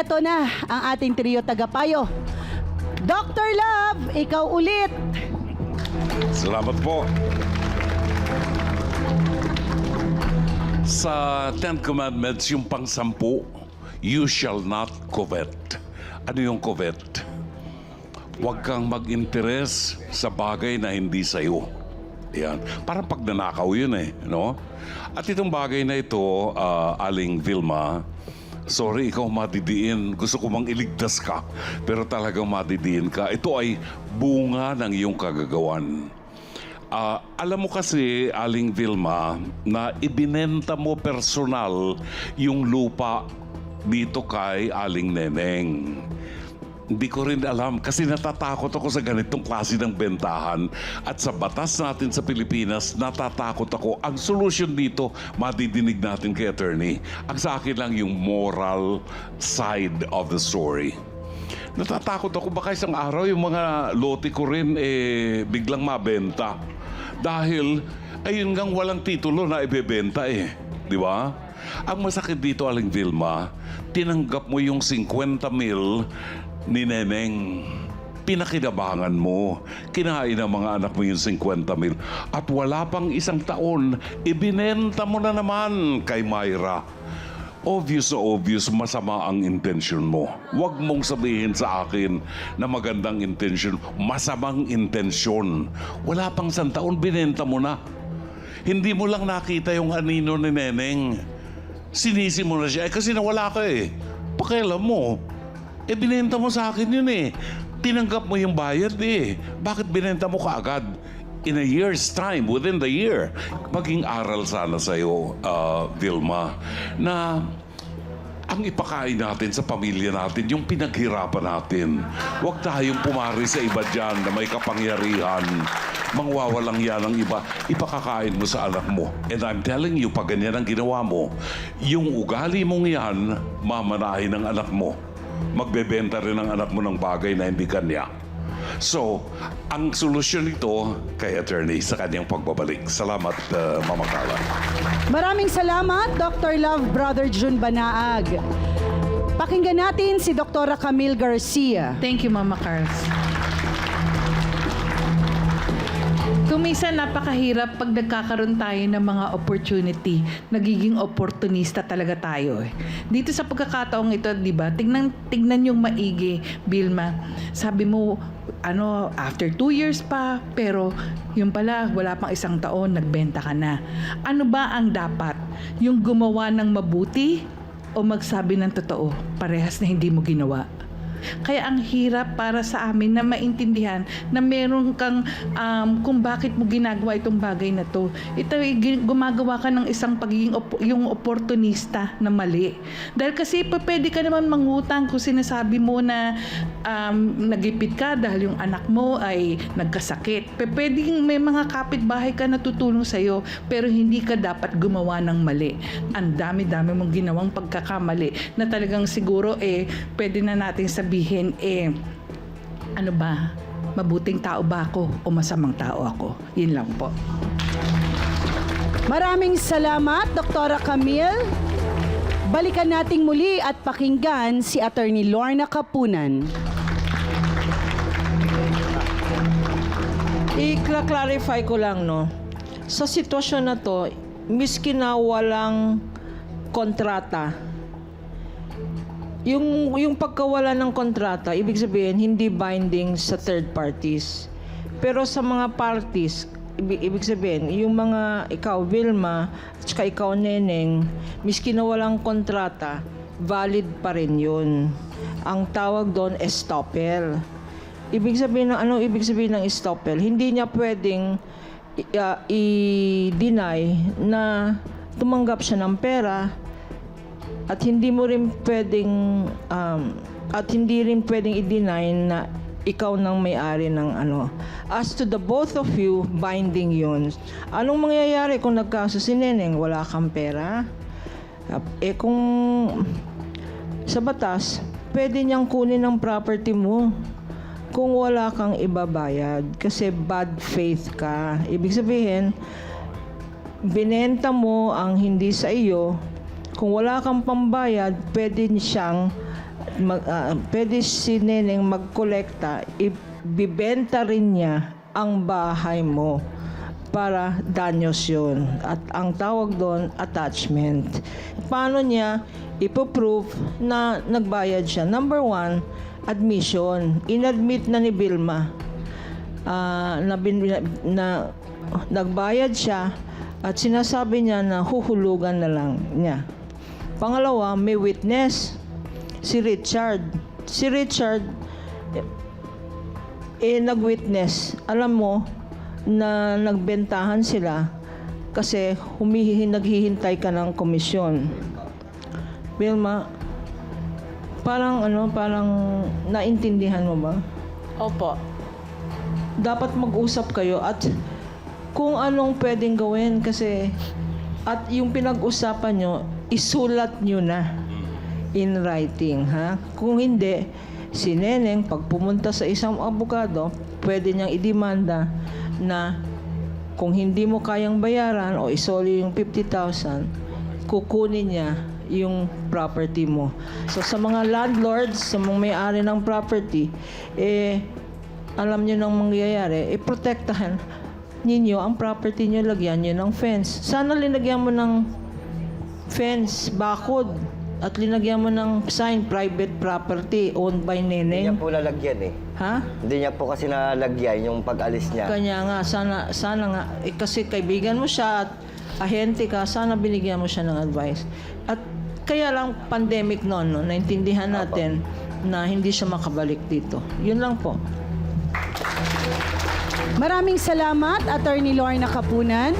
eto na ang ating trio tagapayo. Dr. Love, ikaw ulit. Salamat po. Sa Ten Commandments, yung pang-sampu, you shall not covet. Ano yung covet? Huwag kang mag-interes sa bagay na hindi sa'yo. Yan. Parang pagnanakaw yun eh. No? At itong bagay na ito, ah, Aling Vilma, sorry, ikaw madidiin. Gusto ko mang iligtas ka, pero talagang madidiin ka. Ito ay bunga ng iyong kagagawan. Ah, alam mo kasi, Aling Vilma, na ibinenta mo personal yung lupa dito kay Aling Neneng. Hindi ko rin alam kasi natatakot ako sa ganitong klase ng bentahan at sa batas natin sa Pilipinas, natatakot ako. Ang solusyon dito, madidinig natin kay attorney. Ang sa akin lang yung moral side of the story. Natatakot ako baka isang araw yung mga lote ko rin eh biglang mabenta. Dahil ayun ngang walang titulo na ibebenta eh. Di ba? Ang masakit dito, Aling Vilma, tinanggap mo yung 50 mil ni Neneng. Pinakinabangan mo. Kinain ng mga anak mo yung 50 mil. At wala pang isang taon, ibinenta mo na naman kay Myra. Obvious na obvious, masama ang intention mo. Huwag mong sabihin sa akin na magandang intention, masamang intention. Wala pang isang taon, binenta mo na. Hindi mo lang nakita yung anino ni Neneng. Sinisi mo na siya. Eh kasi nawala ka eh. Pakialam mo. Eh binenta mo sa akin yun eh. Tinanggap mo yung bayad eh. Bakit binenta mo kaagad? In a year's time, within the year. Maging aral sana sa'yo, uh, Vilma, na ang ipakain natin sa pamilya natin, yung pinaghirapan natin. Huwag tayong pumari sa iba dyan na may kapangyarihan. Mangwawalang yan ang iba. Ipakakain mo sa anak mo. And I'm telling you, pag ganyan ang ginawa mo, yung ugali mong yan, mamanahin ng anak mo. Magbebenta rin ang anak mo ng bagay na hindi kanya. So, ang solusyon nito kay attorney sa kanyang pagbabalik. Salamat, uh, Mama Carla. Maraming salamat, Dr. Love, Brother Jun Banaag. Pakinggan natin si Dr. Camille Garcia. Thank you, Mama Cars. Minsan napakahirap pag nagkakaroon tayo ng mga opportunity, nagiging opportunista talaga tayo. Eh. Dito sa pagkakataong ito, di ba, tignan, tignan yung maigi, Bilma. Sabi mo, ano, after two years pa, pero yung pala, wala pang isang taon, nagbenta ka na. Ano ba ang dapat? Yung gumawa ng mabuti o magsabi ng totoo? Parehas na hindi mo ginawa. Kaya ang hirap para sa amin na maintindihan na meron kang um, kung bakit mo ginagawa itong bagay na to. Ito gumagawa ka ng isang pagiging op- yung opportunista na mali. Dahil kasi pa- pwede ka naman mangutang kung sinasabi mo na um, nagipit ka dahil yung anak mo ay nagkasakit. Pwedeng may mga kapitbahay ka na tutulong sa'yo pero hindi ka dapat gumawa ng mali. Ang dami-dami mong ginawang pagkakamali na talagang siguro eh pwede na natin sabihin eh ano ba mabuting tao ba ako o masamang tao ako? Yun lang po. Maraming salamat, Dr. Camille. Balikan nating muli at pakinggan si Attorney Lorna Kapunan. I-clarify ko lang, no? Sa sitwasyon na to, miski na walang kontrata, yung, yung pagkawala ng kontrata, ibig sabihin, hindi binding sa third parties. Pero sa mga parties, ibig, sabihin, yung mga ikaw, Vilma, at saka ikaw, Neneng, miski na walang kontrata, valid pa rin yun. Ang tawag doon, estoppel. Ibig sabihin ng ano ibig sabihin ng estoppel? Hindi niya pwedeng ah, i-deny na tumanggap siya ng pera at hindi mo rin pwedeng um, at hindi rin pwedeng i-deny na ikaw nang may-ari ng ano. As to the both of you, binding yun. Anong mangyayari kung nagkaso si Neneng? Wala kang pera? Eh kung sa batas, pwede niyang kunin ang property mo kung wala kang ibabayad kasi bad faith ka. Ibig sabihin, binenta mo ang hindi sa iyo, kung wala kang pambayad, pwede siyang mag, ah, pwede si Neneng magkolekta, ibibenta rin niya ang bahay mo para danyos yun. At ang tawag doon, attachment. Paano niya ipoprove na nagbayad siya? Number one, admission. Inadmit na ni Vilma ah, na, bin, na nagbayad siya at sinasabi niya na huhulugan na lang niya. Pangalawa, may witness, si Richard. Si Richard, eh, nag-witness. Alam mo na nagbentahan sila kasi humihi, naghihintay ka ng komisyon. Vilma, parang ano, parang naintindihan mo ba? Opo. dapat mag-usap kayo at kung anong pwedeng gawin kasi at yung pinag-usapan nyo, isulat nyo na in writing, ha? Kung hindi, si Neneng, pag pumunta sa isang abogado, pwede niyang idemanda na kung hindi mo kayang bayaran o isoli yung 50,000, kukunin niya yung property mo. So sa mga landlords, sa mga may-ari ng property, eh, alam nyo nang mangyayari, eh, protektahan ninyo ang property nyo, lagyan nyo ng fence. Sana linagyan mo ng fence, bakod, at linagyan mo ng sign, private property, owned by Hindi niya Neneng. po lalagyan eh. Ha? Hindi niya po kasi nalagyan yung pag-alis niya. Kanya nga, sana, sana nga, eh, kasi kaibigan mo siya at ahente ka, sana binigyan mo siya ng advice. At kaya lang pandemic noon, no, naintindihan natin na hindi siya makabalik dito. Yun lang po. Maraming salamat, Attorney Lorna Kapunan.